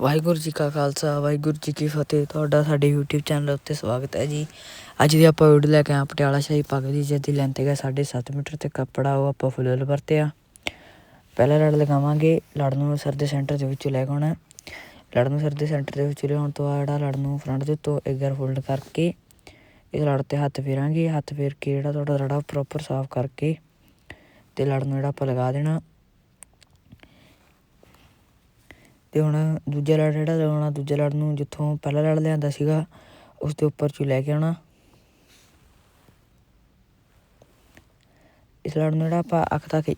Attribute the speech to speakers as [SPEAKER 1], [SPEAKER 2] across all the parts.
[SPEAKER 1] ਵਾਹਿਗੁਰੂ ਜੀ ਕਾ ਖਾਲਸਾ, ਵਾਹਿਗੁਰੂ ਜੀ ਕੀ ਫਤਿਹ। ਤੁਹਾਡਾ ਸਾਡੇ YouTube ਚੈਨਲ ਉੱਤੇ ਸਵਾਗਤ ਹੈ ਜੀ। ਅੱਜ ਦੀ ਆਪਾਂ ਵੀਡੀਓ ਲੈ ਕੇ ਆ ਪਟਿਆਲਾ ਸ਼ਾਹੀ ਪੱਗ ਦੀ, ਜਿਹਦੀ ਲੈਂਥ ਹੈਗਾ 7.5 ਮੀਟਰ ਤੇ ਕੱਪੜਾ ਉਹ ਆਪਾਂ ਫੁੱਲ ਵਰਤਿਆ। ਪਹਿਲਾ ਲੜ ਲਗਾਵਾਂਗੇ, ਲੜ ਨੂੰ ਸਰ ਦੇ ਸੈਂਟਰ ਦੇ ਵਿੱਚੋਂ ਲੈ ਕੇ ਆਉਣਾ ਲੜ ਨੂੰ ਸਰ ਦੇ ਸੈਂਟਰ ਦੇ ਵਿੱਚੋਂ ਲਿਆਉਣ ਤੋਂ ਬਾਅਦ ਜਿਹੜਾ ਲੜ ਨੂੰ ਫਰੰਟ ਦੇ ਉੱਤੋਂ ਇੱਕ ਵਾਰ ਫੋਲਡ ਕਰਕੇ, ਇਸ ਲੜ ਤੇ ਹੱਥ ਫੇਰਾਂਗੇ। ਹੱਥ ਫੇਰ ਕੇ ਜਿਹੜਾ ਤੁਹਾਡਾ ਲੜਾ ਪ੍ਰੋਪਰ ਸਾਫ਼ ਕਰਕੇ, ਤੇ ਲੜ ਨੂੰ ਜਿਹੜਾ ਆਪਾਂ ਲਗਾ ਦੇਣਾ। ਅਤੇ ਹੁਣ ਦੂਜਾ ਲੜ ਜਿਹੜਾ ਲਗਾਉਣਾ ਦੂਜੇ ਲੜ ਨੂੰ ਜਿੱਥੋਂ ਪਹਿਲਾ ਲੜ ਲਿਆਂਦਾ ਸੀਗਾ, ਉਸ ਦੇ ਉੱਪਰ ਚੋਂ ਲੈ ਕੇ ਆਉਣਾ। ਇਸ ਲੜ ਨੂੰ ਜਿਹੜਾ ਆਪਾਂ ਅੱਖ ਤੱਕ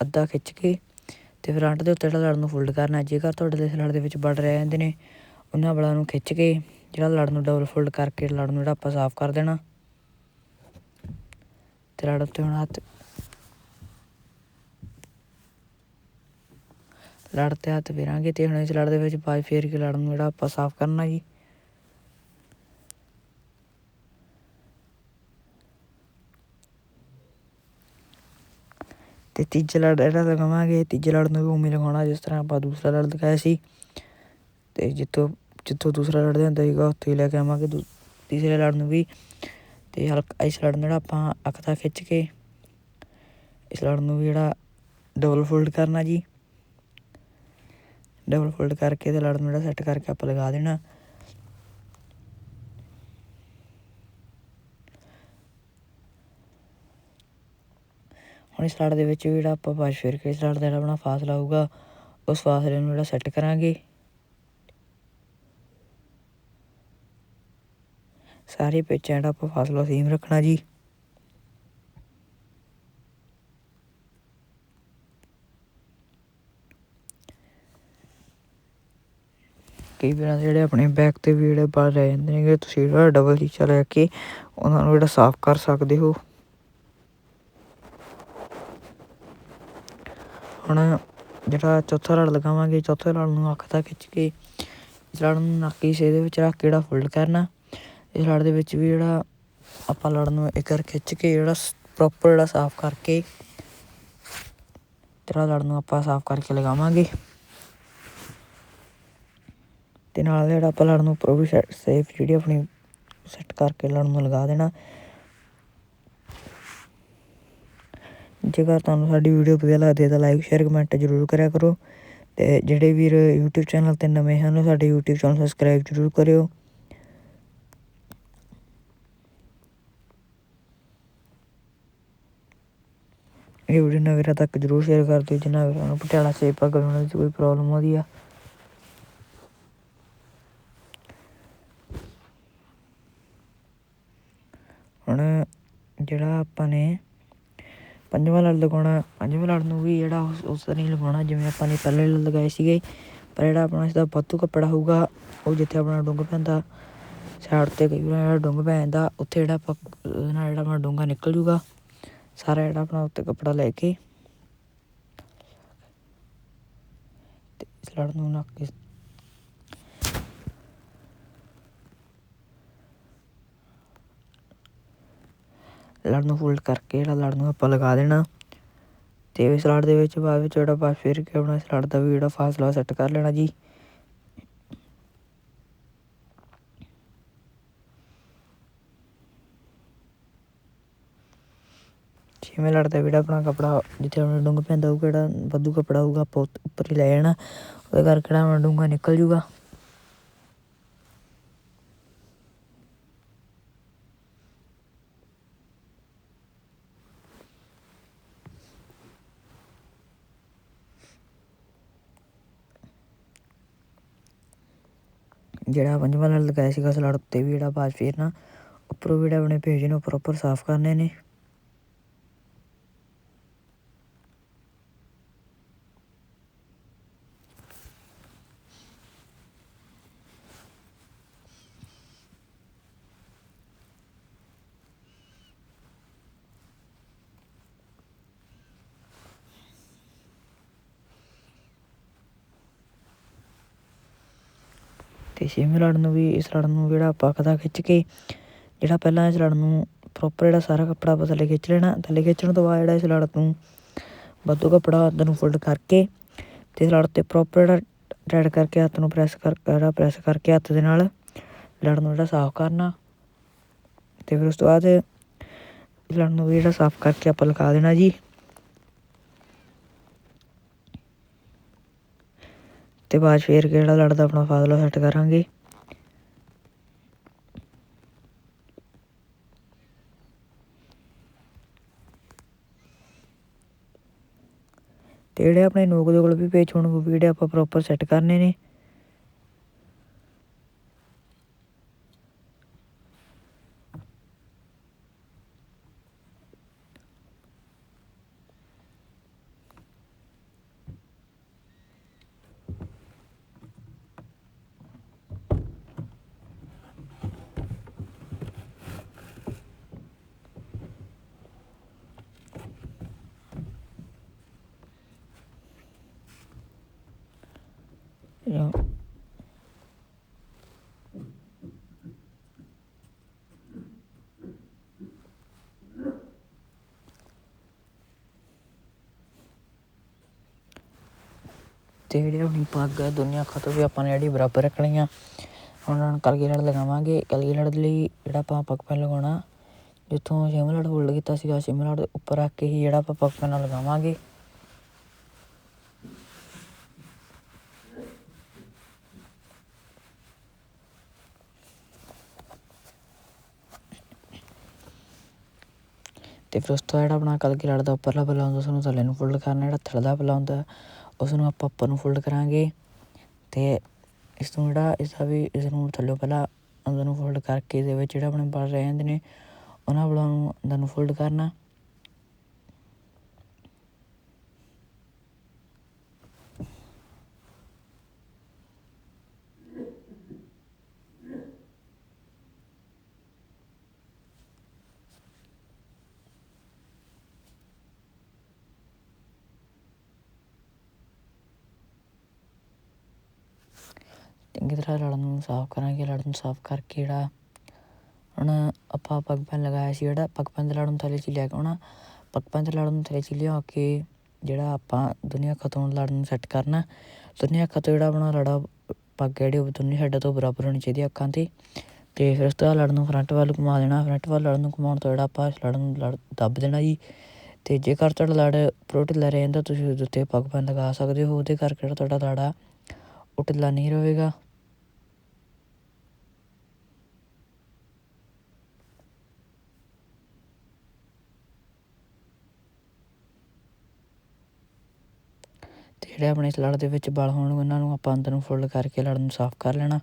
[SPEAKER 1] ਅੱਧਾ ਖਿੱਚ ਕੇ ਅਤੇ ਫਰੰਟ ਦੇ ਉੱਤੇ ਜਿਹੜਾ ਲੜ ਨੂੰ ਫੋਲਡ ਕਰਨਾ, ਜੇਕਰ ਤੁਹਾਡੇ ਇਸ ਲੜ ਦੇ ਵਿੱਚ ਬੜ ਰਹਿ ਜਾਂਦੇ ਨੇ, ਉਹਨਾਂ ਬਲਾਂ ਨੂੰ ਖਿੱਚ ਕੇ ਜਿਹੜਾ ਲੜ ਨੂੰ ਡਬਲ ਫੋਲਡ ਕਰਕੇ ਲੜ ਨੂੰ ਜਿਹੜਾ ਆਪਾਂ ਸਾਫ਼ ਕਰ ਦੇਣਾ। ਤੇ ਲੜ ਉੱਤੇ ਹੁਣ ਹੱਥ ਲੜ ਤੇ ਹੱਥ ਫੇਰਾਂਗੇ ਤੇ ਹੁਣ ਇਸ ਲੜ ਦੇ ਵਿੱਚ ਬਾਜ ਫੇਰ ਕੇ ਲੜ ਨੂੰ ਜਿਹੜਾ ਆਪਾਂ ਸਾਫ਼ ਕਰਨਾ ਜੀ। ਤੇ ਤੀਜਾ ਲੜ ਜਿਹੜਾ ਲਗਾਵਾਂਗੇ ਤੀਜੇ ਲੜ ਨੂੰ ਵੀ ਉਮੀ ਲਗਾਉਣਾ, ਜਿਸ ਤਰ੍ਹਾਂ ਆਪਾਂ ਦੂਸਰਾ ਲੜ ਲਗਾਇਆ ਸੀ। ਤੇ ਜਿੱਥੋਂ ਜਿੱਥੋਂ ਦੂਸਰਾ ਲੜਦੇ ਜਾਂਦਾ ਸੀਗਾ, ਉੱਥੇ ਹੀ ਲੈ ਕੇ ਆਵਾਂਗੇ ਤੀਸਰੇ ਲੜ ਨੂੰ ਵੀ। ਤੇ ਹਲਕਾ, ਇਸ ਲੜ ਨੂੰ ਜਿਹੜਾ ਆਪਾਂ ਅੱਖ ਦਾ ਖਿੱਚ ਕੇ, ਇਸ ਲੜ ਨੂੰ ਵੀ ਜਿਹੜਾ ਡਬਲ ਫੋਲਡ ਕਰਨਾ ਜੀ। ਡਬਲ ਫੋਲਡ ਕਰਕੇ ਤੇ ਲੜ ਨੂੰ ਜਿਹੜਾ ਸੈੱਟ ਕਰਕੇ ਆਪਾਂ ਲਗਾ ਦੇਣਾ। ਹੁਣ ਇਸ ਲੜ ਦੇ ਵਿੱਚ ਵੀ ਜਿਹੜਾ ਆਪਾਂ ਪਾਸ਼ ਫੇਰ ਕੇ ਇਸ ਲੜ ਦਾ ਜਿਹੜਾ ਆਪਣਾ ਫਾਸਲਾ ਆਊਗਾ, ਉਸ ਫਾਸਲੇ ਨੂੰ ਜਿਹੜਾ ਸੈੱਟ ਕਰਾਂਗੇ। ਸਾਰੇ ਪੇਚਾਂ ਜਿਹੜਾ ਆਪਾਂ ਫਾਸਲਾ ਸੇਮ ਰੱਖਣਾ ਜੀ। ਕਈ ਵਾਰ ਜਿਹੜੇ ਆਪਣੇ ਬੈਕ ਤੇ ਵੀ ਜਿਹੜੇ ਬਾਲ ਰਹਿ ਜਾਂਦੇ ਨੇਗੇ, ਤੁਸੀਂ ਜਿਹੜਾ ਡਬਲ ਚੀਚਾ ਲੈ ਕੇ ਉਹਨਾਂ ਨੂੰ ਜਿਹੜਾ ਸਾਫ਼ ਕਰ ਸਕਦੇ ਹੋ। ਹੁਣ ਜਿਹੜਾ ਚੌਥਾ ਲੜ ਲਗਾਵਾਂਗੇ, ਚੌਥੇ ਲੜ ਨੂੰ ਅੱਖ ਤੱਕ ਖਿੱਚ ਕੇ ਇਸ ਲੜ ਨੂੰ ਨੱਕ ਹਿੱਸੇ ਦੇ ਵਿੱਚ ਰੱਖ ਕੇ ਜਿਹੜਾ ਫੋਲਡ ਕਰਨਾ। ਇਸ ਲੜ ਦੇ ਵਿੱਚ ਵੀ ਜਿਹੜਾ ਆਪਾਂ ਲੜ ਨੂੰ ਇੱਕ ਵਾਰ ਖਿੱਚ ਕੇ ਜਿਹੜਾ ਪ੍ਰੋਪਰ ਜਿਹੜਾ ਸਾਫ਼ ਕਰਕੇ ਤੇਰਾ ਲੜ ਨੂੰ ਆਪਾਂ ਸਾਫ਼ ਕਰਕੇ ਲਗਾਵਾਂਗੇ। ਅਤੇ ਨਾਲ ਜਿਹੜਾ ਆਪਾਂ ਲੜ ਨੂੰ ਉੱਪਰੋਂ ਵੀ ਸੇਫ ਜਿਹੜੀ ਆਪਣੀ ਸੈੱਟ ਕਰਕੇ ਲੜ ਨੂੰ ਲਗਾ ਦੇਣਾ। ਜੇਕਰ ਤੁਹਾਨੂੰ ਸਾਡੀ ਵੀਡੀਓ ਵਧੀਆ ਲੱਗਦੀ ਹੈ ਤਾਂ ਲਾਈਕ ਸ਼ੇਅਰ ਕਮੈਂਟ ਜ਼ਰੂਰ ਕਰਿਆ ਕਰੋ। ਤੇ ਜਿਹੜੇ ਵੀਰ YouTube ਚੈਨਲ ਤੇ ਨਵੇਂ ਹਨ ਸਾਡੇ YouTube ਚੈਨਲ ਸਬਸਕ੍ਰਾਈਬ ਜ਼ਰੂਰ ਕਰਿਓ। ਇਹ ਵੀਡੀਓ ਨਵੀਰਾਂ ਤੱਕ ਜ਼ਰੂਰ ਸ਼ੇਅਰ ਕਰ ਦਿਓ ਜਿਨ੍ਹਾਂ ਵੀਰਾਂ ਨੂੰ ਪਟਿਆਲਾ ਸੇਬ ਪੱਗ ਬਣਾਉਣ ਦੀ ਕੋਈ ਪ੍ਰੋਬਲਮ ਆਉਂਦੀ ਆ ਹੁਣ ਜਿਹੜਾ ਆਪਾਂ ਨੇ ਪੰਜਵਾਂ ਲੜ ਲਗਾਉਣਾ, ਪੰਜਵੇਂ ਲੜ ਨੂੰ ਵੀ ਜਿਹੜਾ ਉਸ ਤਰ੍ਹਾਂ ਹੀ ਲਗਾਉਣਾ, ਜਿਵੇਂ ਆਪਾਂ ਨੇ ਪਹਿਲੇ ਲੜ ਲਗਾਏ ਸੀਗੇ, ਪਰ ਜਿਹੜਾ ਆਪਣਾ ਇਸਦਾ ਵਾਧੂ ਕੱਪੜਾ ਹੋਊਗਾ, ਉਹ ਜਿੱਥੇ ਆਪਣਾ ਡੁੰਗ ਪੈਂਦਾ, ਸਾਈਡ ਤੇ ਕਈ ਵਾਰ ਜਿਹੜਾ ਡੁੰਗ ਪੈ ਜਾਂਦਾ, ਉੱਥੇ ਜਿਹੜਾ ਆਪਾਂ ਨਾਲ ਜਿਹੜਾ ਆਪਣਾ ਡੂੰਗਾ ਨਿਕਲ ਜੂਗਾ, ਸਾਰਾ ਜਿਹੜਾ ਆਪਣਾ ਉੱਤੇ ਕੱਪੜਾ ਲੈ ਕੇ ਤੇ ਇਸ ਲੜ ਨੂੰ ਨਾ ਲੜ ਨੂੰ ਫੋਲਡ ਕਰਕੇ ਜਿਹੜਾ ਲੜ ਨੂੰ ਆਪਾਂ ਲਗਾ ਦੇਣਾ। ਅਤੇ ਇਸ ਲੜ ਦੇ ਵਿੱਚ ਬਾਅਦ ਵਿੱਚ ਜਿਹੜਾ ਬਸ ਫਿਰ ਕੇ ਆਪਣਾ ਇਸ ਲੜ ਦਾ ਵੀ ਜਿਹੜਾ ਫਾਸਲਾ ਸੈੱਟ ਕਰ ਲੈਣਾ ਜੀ। ਛੇਵੇਂ ਲੜ ਦਾ ਜਿਹੜਾ ਆਪਣਾ ਕਪੜਾ ਜਿੱਥੇ ਆਪਣਾ ਡੁੰਗ ਪੈਂਦਾ ਹੋਊਗਾ ਕਿਹੜਾ ਵੱਧੂ ਕਪੜਾ ਹੋਊਗਾ, ਆਪਾਂ ਉੱਪਰ ਹੀ ਲੈ ਜਾਣਾ। ਉਹਦੇ ਕਰਕੇ ਜਿਹੜਾ ਆਪਣਾ ਡੂੰਗਾ ਨਿਕਲ ਜੂਗਾ। ਜਿਹੜਾ ਪੰਜਵਾਂ ਲੜ ਲਗਾਇਆ ਸੀਗਾ ਸਲੜ ਉੱਤੇ ਵੀ ਜਿਹੜਾ ਬਾਅਦ ਬਾਜ ਫੇਰਨਾ ਉੱਪਰੋਂ ਵੀ ਜਿਹੜਾ ਆਪਣੇ ਪੇਜ ਨੂੰ ਪ੍ਰੋਪਰ ਸਾਫ਼ ਕਰਨੇ ਨੇ। ਤੇ ਛੇਵੇਂ ਲੜ ਨੂੰ ਵੀ, ਇਸ ਲੜ ਨੂੰ ਜਿਹੜਾ ਆਪਾਂ ਕਦਾ ਖਿੱਚ ਕੇ, ਜਿਹੜਾ ਪਹਿਲਾਂ ਇਸ ਲੜ ਨੂੰ ਪ੍ਰੋਪਰ ਜਿਹੜਾ ਸਾਰਾ ਕੱਪੜਾ ਆਪਾਂ ਥੱਲੇ ਖਿੱਚ ਲੈਣਾ, ਥੱਲੇ ਖਿੱਚਣ ਤੋਂ ਬਾਅਦ ਜਿਹੜਾ ਇਸ ਲੜ ਨੂੰ ਵਾਧੂ ਕੱਪੜਾ ਅੰਦਰ ਨੂੰ ਫੋਲਡ ਕਰਕੇ, ਤੇ ਇਸ ਲੜ ਤੇ ਪ੍ਰੋਪਰ ਜਿਹੜਾ ਰੈਡ ਕਰਕੇ ਹੱਥ ਨੂੰ ਪ੍ਰੈਸ ਕਰ, ਜਿਹੜਾ ਪ੍ਰੈਸ ਕਰਕੇ ਹੱਥ ਦੇ ਨਾਲ ਲੜ ਨੂੰ ਜਿਹੜਾ ਸਾਫ਼ ਕਰਨਾ, ਤੇ ਫਿਰ ਉਸ ਤੋਂ ਬਾਅਦ ਲੜ ਨੂੰ ਵੀ ਜਿਹੜਾ ਸਾਫ਼ ਕਰਕੇ ਆਪਾਂ ਲਗਾ ਦੇਣਾ ਜੀ। ਤੇ ਬਾਅਦ 'ਚ ਫੇਰ ਕਿਹੜਾ ਲੜ ਆਪਣਾ ਫਾਸਲਾ ਸੈੱਟ ਕਰਾਂਗੇ। ਤੇ ਜਿਹੜੇ ਆਪਣੇ ਨੋਕ ਦੇ ਕੋਲ ਵੀ ਪੇਚ ਹੋਣ ਉਹ ਵੀ ਜਿਹੜੇ ਆਪਾਂ ਪ੍ਰੋਪਰ ਸੈੱਟ ਕਰਨੇ ਨੇ। ਜਾਂ ਤੇ ਜਿਹੜੀ ਆਪਣੀ ਪੱਗ ਹੈ ਦੋਨੀਆਂ ਅੱਖਾਂ ਤੋਂ ਵੀ ਆਪਾਂ ਨੇ ਜਿਹੜੀ ਬਰਾਬਰ ਰੱਖਣੀ ਆ। ਉਹਨਾਂ ਨੂੰ ਕਲਗੀ ਲਗਾਵਾਂਗੇ। ਕਲਗੀਲੜ ਲਈ ਜਿਹੜਾ ਆਪਾਂ ਪੱਗ ਪੈਨ ਲਗਾਉਣਾ, ਜਿੱਥੋਂ ਛੇਵਾਂ ਹੋਲਡ ਕੀਤਾ ਸੀਗਾ ਛੇਵਾਂ ਲੜ ਉੱਪਰ ਰੱਖ ਕੇ ਹੀ ਜਿਹੜਾ ਆਪਾਂ ਪੱਗ ਪੈਨ ਲਗਾਵਾਂਗੇ। ਅਤੇ ਫਿਰ ਉਸ ਤੋਂ ਜਿਹੜਾ ਆਪਣਾ ਕਲਗੀ ਲੜ ਦਾ ਉੱਪਰਲਾ ਪੱਲਾ ਹੁੰਦਾ, ਉਸਨੂੰ ਥੱਲੇ ਨੂੰ ਫੋਲਡ ਕਰਨਾ, ਜਿਹੜਾ ਥੱਲੜਾ ਪੱਲਾ ਹੁੰਦਾ, ਉਸਨੂੰ ਆਪਾਂ ਉੱਪਰ ਨੂੰ ਫੋਲਡ ਕਰਾਂਗੇ ਅਤੇ ਇਸ ਤੋਂ ਜਿਹੜਾ ਇਸਦਾ ਵੀ ਇਸ ਨੂੰ ਥੱਲੇ ਪਹਿਲਾਂ ਅੰਦਰ ਨੂੰ ਫੋਲਡ ਕਰਕੇ ਇਹਦੇ ਵਿੱਚ ਜਿਹੜਾ ਆਪਣੇ ਬਲ ਰਹਿ ਜਾਂਦੇ ਨੇ, ਉਹਨਾਂ ਬਲਾਂ ਨੂੰ ਅੰਦਰ ਨੂੰ ਫੋਲਡ ਕਰਨਾ। ਚੰਗੀ ਤਰ੍ਹਾਂ ਲੜਨ ਨੂੰ ਸਾਫ਼ ਕਰਾਂਗੇ ਲੜ ਨੂੰ ਸਾਫ਼ ਕਰਕੇ ਜਿਹੜਾ ਹੁਣ ਆਪਾਂ ਪੱਗ ਪੈਨ ਲਗਾਇਆ ਸੀ, ਜਿਹੜਾ ਪੱਗ ਪੈਨ ਦੇ ਲੜ ਨੂੰ ਥੱਲੇ ਚ ਕੇ ਆਉਣਾ ਪੱਗ ਪੈਨ ਦੇ ਲੜ ਨੂੰ ਥੱਲੇ ਚ ਕੇ ਜਿਹੜਾ ਆਪਾਂ ਦੁਨੀਆ ਖਤੋਂ ਲੜ ਨੂੰ ਸੈੱਟ ਕਰਨਾ, ਦੁਨੀਆ ਖਤੋਂ ਜਿਹੜਾ ਆਪਣਾ ਲੜਾ ਪੱਗ ਜਿਹੜੀ ਉਹ ਦੋਨੇ ਸਾਈਡਾਂ ਤੋਂ ਬਰਾਬਰ ਹੋਣੀ ਚਾਹੀਦੀ ਅੱਖਾਂ ਤੇ ਤੇ ਫਿਰ ਉਸ ਤੋਂ ਬਾਅਦ ਲੜ ਨੂੰ ਫਰੰਟ ਵੱਲ ਘੁਮਾ ਦੇਣਾ ਫਰੰਟ ਵੱਲ ਲੜ ਨੂੰ ਘੁਮਾਉਣ ਤੋਂ ਜਿਹੜਾ ਆਪਾਂ ਇਸ ਲੜ ਨੂੰ ਲੜ, ਦੱਬ ਦੇਣਾ ਜੀ, ਤੇ ਜੇਕਰ ਤੁਹਾਡਾ ਲੜ ਪ੍ਰੋਟੀਨ ਢਿੱਲਾ ਰਹਿੰਦਾ, ਤੁਸੀਂ ਉਹਦੇ ਉੱਤੇ ਪੱਗ ਪੈਨ ਲਗਾ ਸਕਦੇ ਹੋ, ਉਹਦੇ ਕਰਕੇ ਜਿਹੜਾ ਤੁਹਾਡਾ ਲੜਾ ਉਹ ਢਿੱਲਾ ਨਹੀਂ ਰਹੇਗਾ ਤੇ ਜਿਹੜੇ ਆਪਣੇ ਇਸ ਲੜ ਦੇ ਵਿੱਚ ਬਲ ਹੋਣ, ਉਹਨਾਂ ਨੂੰ ਆਪਾਂ ਅੰਦਰ ਨੂੰ ਫੋਲਡ ਕਰਕੇ ਲੜ ਨੂੰ ਸਾਫ਼ ਕਰ ਲੈਣਾ।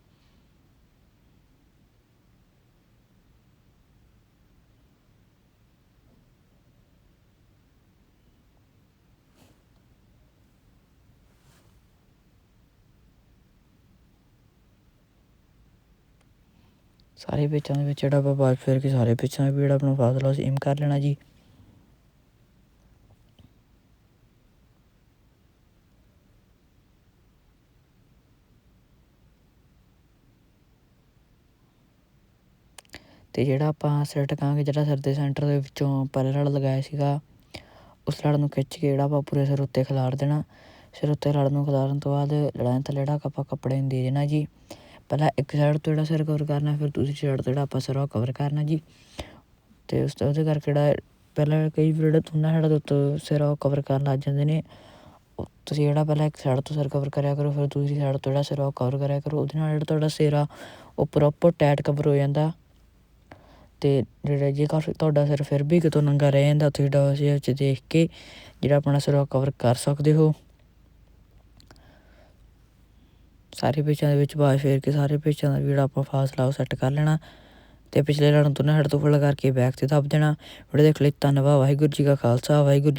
[SPEAKER 1] ਸਾਰੇ ਪਿੱਛਾਂ ਦੇ ਵਿੱਚ ਜਿਹੜਾ ਆਪਾਂ ਬਾਲ ਫੇਰ ਕੇ ਸਾਰੇ ਪਿੱਛਾਂ ਦਾ ਵੀ ਜਿਹੜਾ ਆਪਣਾ ਫਾਸਲਾ ਸੇਮ ਕਰ ਲੈਣਾ ਜੀ। ਅਤੇ ਜਿਹੜਾ ਆਪਾਂ ਸਿਰ ਟਕਾਂਗੇ, ਜਿਹੜਾ ਸਿਰ ਦੇ ਸੈਂਟਰ ਦੇ ਵਿੱਚੋਂ ਪਰੇ ਲੜ ਲਗਾਇਆ ਸੀਗਾ, ਉਸ ਲੜ ਨੂੰ ਖਿੱਚ ਕੇ ਜਿਹੜਾ ਆਪਾਂ ਪੂਰੇ ਸਿਰ ਉੱਤੇ ਖਿਲਾਰ ਦੇਣਾ। ਸਿਰ ਉੱਤੇ ਲੜ ਨੂੰ ਖਿਲਾਰਨ ਤੋਂ ਬਾਅਦ ਲੜਾਂ ਥੱਲੇ ਜਿਹੜਾ ਆਪਾਂ ਕੱਪੜੇ ਨੂੰ ਦੇ ਦੇਣਾ ਜੀ, ਪਹਿਲਾਂ ਇੱਕ ਸਾਈਡ ਤੋਂ ਜਿਹੜਾ ਸਿਰ ਕਵਰ ਕਰਨਾ, ਫਿਰ ਦੂਸਰੀ ਸਾਈਡ ਤੋਂ ਜਿਹੜਾ ਆਪਾਂ ਸਿਰ ਉਹ ਕਵਰ ਕਰਨਾ ਜੀ। ਅਤੇ ਉਸ ਤੋਂ ਉਹਦੇ ਕਰਕੇ ਜਿਹੜਾ ਪਹਿਲਾਂ ਕਈ ਜਿਹੜੇ ਦੋਨਾਂ ਸਾਈਡਾਂ ਦੇ ਉੱਤੇ ਸਿਰ ਉਹ ਕਵਰ ਕਰਨ ਲੱਗ ਜਾਂਦੇ ਨੇ। ਉਹ ਤੁਸੀਂ ਜਿਹੜਾ ਪਹਿਲਾਂ ਇੱਕ ਸਾਈਡ ਤੋਂ ਸਿਰ ਕਵਰ ਕਰਿਆ ਕਰੋ, ਫਿਰ ਦੂਸਰੀ ਸਾਈਡ ਤੋਂ ਜਿਹੜਾ ਸਿਰ ਉਹ ਕਵਰ ਕਰਿਆ ਕਰੋ, ਉਹਦੇ ਨਾਲ ਜਿਹੜਾ ਤੁਹਾਡਾ ਸਿਰ ਆ, ਉਹ ਪ੍ਰੋਪਰ ਟਾਈਟ ਕਵਰ ਹੋ ਜਾਂਦਾ। ਅਤੇ ਜਿਹੜਾ ਜੇਕਰ ਤੁਹਾਡਾ ਸਿਰ ਫਿਰ ਵੀ ਕਿਤੋਂ ਨੰਗਾ ਰਹਿ ਜਾਂਦਾ, ਤੁਸੀਂ ਡੋਸ ਵਿੱਚ ਦੇਖ ਕੇ ਜਿਹੜਾ ਆਪਣਾ ਸਿਰ ਉਹ ਕਵਰ ਕਰ ਸਕਦੇ ਹੋ। ਸਾਰੇ ਪੇਚਾਂ ਦੇ ਵਿੱਚ ਬਾਅਦ ਫੇਰ ਕੇ ਸਾਰੇ ਪੇਚਾਂ ਦਾ ਵੀ ਜਿਹੜਾ ਆਪਾਂ ਫਾਸਲਾ ਉਹ ਸੈੱਟ ਕਰ ਲੈਣਾ ਤੇ ਪਿਛਲੇ ਲੜਨ ਤੋਂ ਨਾ ਹੈਡ ਤੋਂ ਫੁੱਲ ਕਰਕੇ ਬੈਕ ਤੇ ਦੱਬ ਦੇਣਾ। ਵੀਡੀਓ ਦੇਖ ਲਈ ਧੰਨਵਾਦ, ਵਾਹਿਗੁਰੂ ਜੀ ਕਾ ਖਾਲਸਾ, ਵਾਹਿਗੁਰੂ ਜੀ